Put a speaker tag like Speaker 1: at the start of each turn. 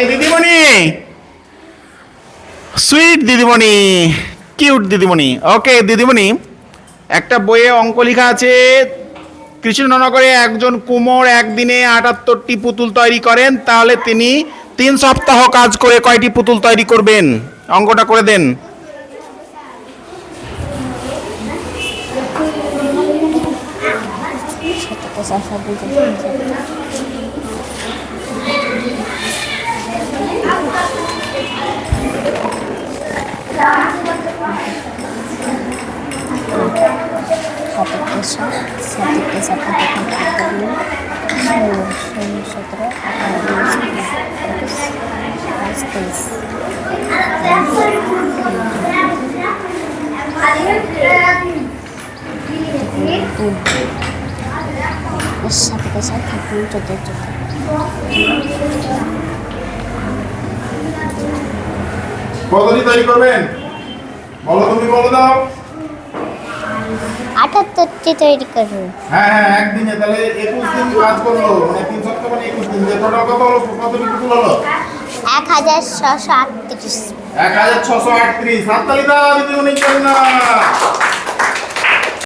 Speaker 1: ওকে, দিদিমণি। সুইট দিদিমণি কিউট দিদিমণি। ওকে, দিদিমণি, একটা বইয়ে অঙ্ক লেখা আছে। কৃষ্ণনগরে একজন কুমোর একদিনে আটাত্তরটি পুতুল তৈরি করেন, তাহলে তিনি তিন সপ্তাহ কাজ করে কয়টি পুতুল তৈরি করবেন? অঙ্কটা করে দেন।
Speaker 2: সাতটা চারশো দুটো তিন চারটে সাতেরটা সাত সাতেরটা সাত ষোলো সতেরো আঠারো একুশ বাইশ তেইশ সাতটা সাত ঠাকুর চোদ্দ চোদ্দ
Speaker 1: কতটি তৈরি করবেন? বলো তুমি বলে দাও।
Speaker 2: আটাত্তরটি তৈরি করব
Speaker 1: হ্যাঁ হ্যাঁ একদিনে তাহলে একুশ দিন কাজ করল মানে তিন সপ্তাহ মানে একুশ দিন। যে টোটাল কত হলো কতটি পুতুল হলো?
Speaker 2: এক হাজার ছশো আটত্রিশ।
Speaker 1: এক হাজার ছশো আটত্রিশ। হাততালি দাও দিদিমণির জন্য